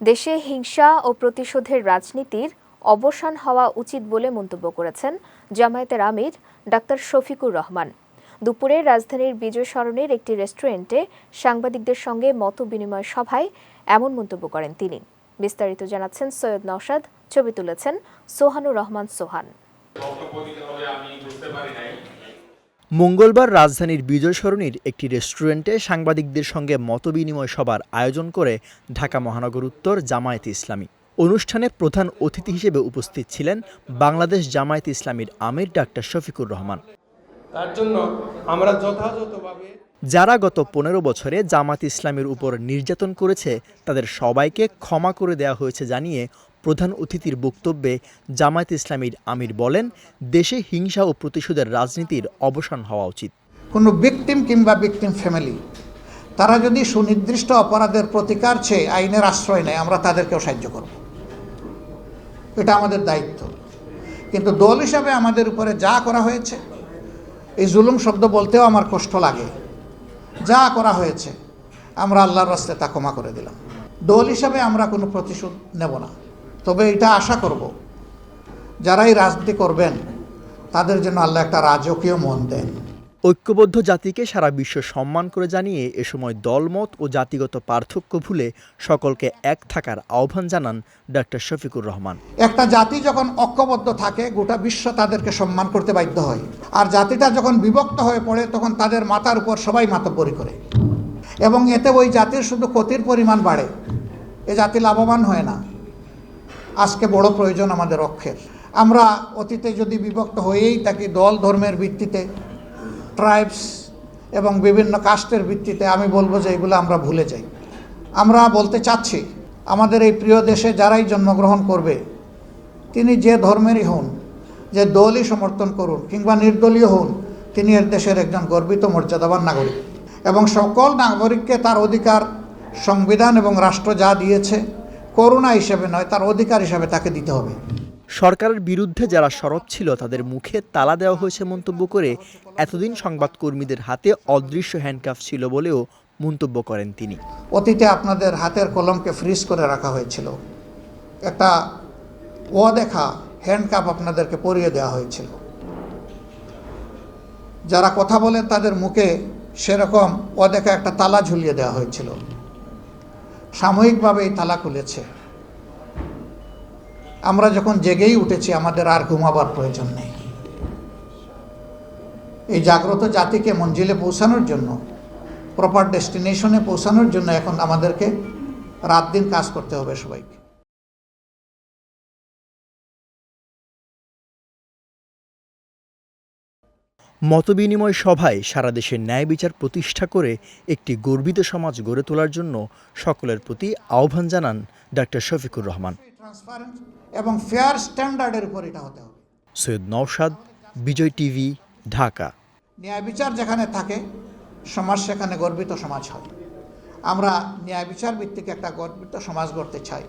দেশে হিংসা ও প্রতিশোধের রাজনীতির অবসান হওয়া উচিত বলে মন্তব্য করেছেন জামায়াতের আমির ডাক্তার শফিকুর রহমান। দুপুরে রাজধানীর বিজয় সরণির একটি রেস্টুরেন্টে সাংবাদিকদের সঙ্গে মত বিনিময় সভায় এমন মন্তব্য করেন তিনি। বিস্তারিত জানাচ্ছেন সৈয়দ নওশাদ, ছবি তুলেছেন সোহানুর রহমান সোহান। মঙ্গলবার রাজধানীর বিজয় সরণির একটি রেস্টুরেন্টে সাংবাদিকদের সঙ্গে মতবিনিময় সভার আয়োজন করে ঢাকা মহানগর উত্তর জামায়াতে ইসলামী। অনুষ্ঠানে প্রধান অতিথি হিসেবে উপস্থিত ছিলেন বাংলাদেশ জামায়াতে ইসলামীর আমির ডাক্তার শফিকুর রহমান। তার জন্য আমরা যথাযথভাবে যারা গত পনেরো বছরে জামাত ইসলামের উপর নির্যাতন করেছে তাদের সবাইকে ক্ষমা করে দেওয়া হয়েছে জানিয়ে প্রধান অতিথির বক্তব্যে জামায়াত ইসলামীর আমির বলেন, দেশে হিংসা ও প্রতিশোধের রাজনীতির অবসান হওয়া উচিত। কোনো ভিকটিম কিংবা ভিকটিম ফ্যামিলি তারা যদি সুনির্দিষ্ট অপরাধের প্রতিকার চেয়ে আইনের আশ্রয় নেয়, আমরা তাদেরকেও সাহায্য করব। এটা আমাদের দায়িত্ব। কিন্তু দল হিসাবে আমাদের উপরে যা করা হয়েছে, এই জুলুম শব্দ বলতেও আমার কষ্ট লাগে। যা করা হয়েছে, আমরা আল্লাহর রাস্তে তা ক্ষমা করে দিলাম। দল হিসাবে আমরা কোনো প্রতিশোধ নেব না। তবে এটা আশা করব। যারাই রাজনীতি করবেন তাদের জন্য আল্লাহ একটা রাজকীয় মন দেন। ঐক্যবদ্ধ জাতিকে সারা বিশ্ব সম্মান করে জানিয়ে এ সময় দলমত ও জাতিগত পার্থক্য ভুলে সকলকে এক থাকার আহ্বান জানান ডাক্তার শফিকুর রহমান। একটা জাতি যখন ঐক্যবদ্ধ থাকে গোটা বিশ্ব তাদেরকে সম্মান করতে বাধ্য হয়। আর জাতিটা যখন বিভক্ত হয়ে পড়ে তখন তাদের মাথার উপর সবাই মাতব্বরি করে। এবং এতে ওই জাতির শুধু ক্ষতির পরিমাণ বাড়ে। এ জাতি লাভবান হয় না। আজকে বড় প্রয়োজন আমাদের অক্ষের। আমরা অতীতে যদি বিভক্ত হয়েই থাকি দল ধর্মের ভিত্তিতে ট্রাইবস এবং বিভিন্ন কাস্টের ভিত্তিতে, আমি বলব যে এগুলো আমরা ভুলে যাই। আমরা বলতে চাচ্ছি, আমাদের এই প্রিয় দেশে যারাই জন্মগ্রহণ করবে, তিনি যে ধর্মেরই হন, যে দলই সমর্থন করুন, কিংবা নির্দলীয় হন, তিনি এর দেশের একজন গর্বিত, মর্যাদাবান নাগরিক। এবং সকল নাগরিককে তার অধিকার, সংবিধান এবং রাষ্ট্র যা দিয়েছে করুণা হিসেবে নয় তার অধিকার হিসেবে তাকে দিতে হবে। সরকারের বিরুদ্ধে যারা সরব ছিল তাদের মুখে তালা দেওয়া হয়েছে মন্তব্য করে এতদিন সংবাদকর্মীদের হাতে অদৃশ্য হ্যান্ডকাফ ছিল বলেও মন্তব্য করেন তিনি। অতীতে আপনাদের হাতের কলমকে ফ্রিজ করে রাখা হয়েছিল। একটা অদেখা হ্যান্ডকাপ আপনাদেরকে পরিয়ে দেওয়া হয়েছিল। যারা কথা বলেন তাদের মুখে সেরকম অদেখা একটা তালা ঝুলিয়ে দেওয়া হয়েছিল। সাময়িকভাবে এই তালা খুলেছে আমরা যখন জেগেই উঠেছি, আমাদের আর ঘুমাবার প্রয়োজন নেই। এই জাগ্রত জাতিকে মঞ্জিলে পৌঁছানোর জন্য প্রপার ডেস্টিনেশনে পৌঁছানোর জন্য এখন আমাদেরকে রাত দিন কাজ করতে হবে সবাইকে। মতবিনিময় সভায় সারা দেশে ন্যায় বিচার প্রতিষ্ঠা করে একটি গর্বিত সমাজ গড়ে তোলার জন্য সকলের প্রতি আহ্বান জানান ডাক্তার শফিকুর রহমান। এবং ফেয়ার স্ট্যান্ডার্ডের উপর এটা হতে হবে। সৈয়দ নওশাদ বিজয় টিভি ঢাকা। ন্যায় বিচার যেখানে থাকে সমাজ সেখানে গর্বিত সমাজ হয়। আমরা ন্যায় বিচার ভিত্তিক একটা গর্বিত সমাজ গড়তে চাই।